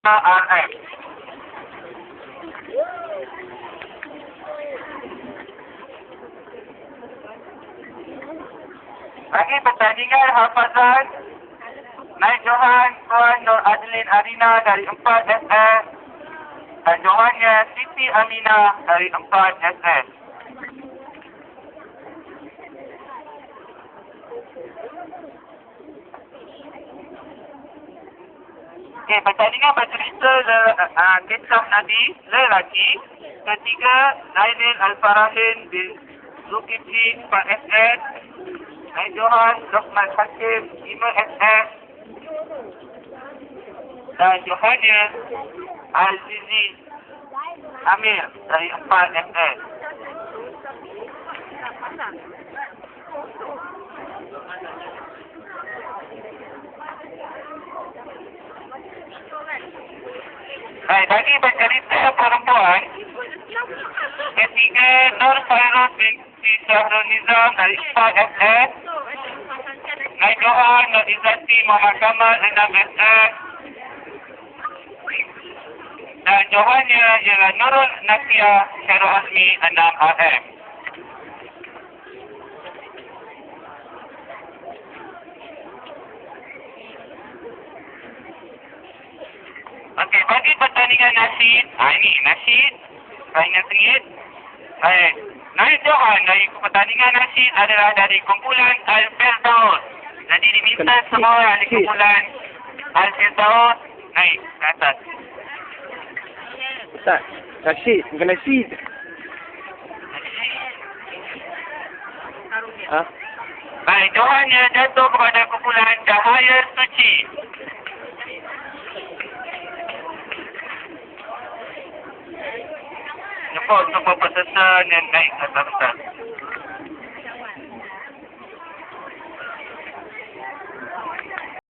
Bagi pertandingan hafazan Naik Johan Tuan Nur Adlin Arina dari 4 SS dan Johannya Siti Amina dari 4 SS. Okey, pertandingan bercerita uh, kisah Nabi lelaki. Ketiga Nailin Al-Farahin bin Zulkifli 4 SS Naik Johan Lokman Hakim 5 SS dan Johannya Al-Zizi Amir dari 4 Baik, bagi bercerita perempuan? Ketiga Nur Fairuz binti Syahrul Nizam dari 4 SS Naik Izzati Muhammad Kamal 6 SS Dan Johannya ialah Nurul Nasia Syarul Azmi 6 RM Okey, pertandingan nasid, ha ini nasid, saingan sengit. Baik, Naib Johan dari pertandingan nasid adalah dari kumpulan Al-Firdaus. Jadi diminta semua orang di kumpulan Al-Firdaus naik ke atas. Ustaz, Rashid, bukan Rashid. Ha? Baik, Johannya jatuh kepada kumpulan Cahaya Suci. Jemput semua peserta yang naik ke atas.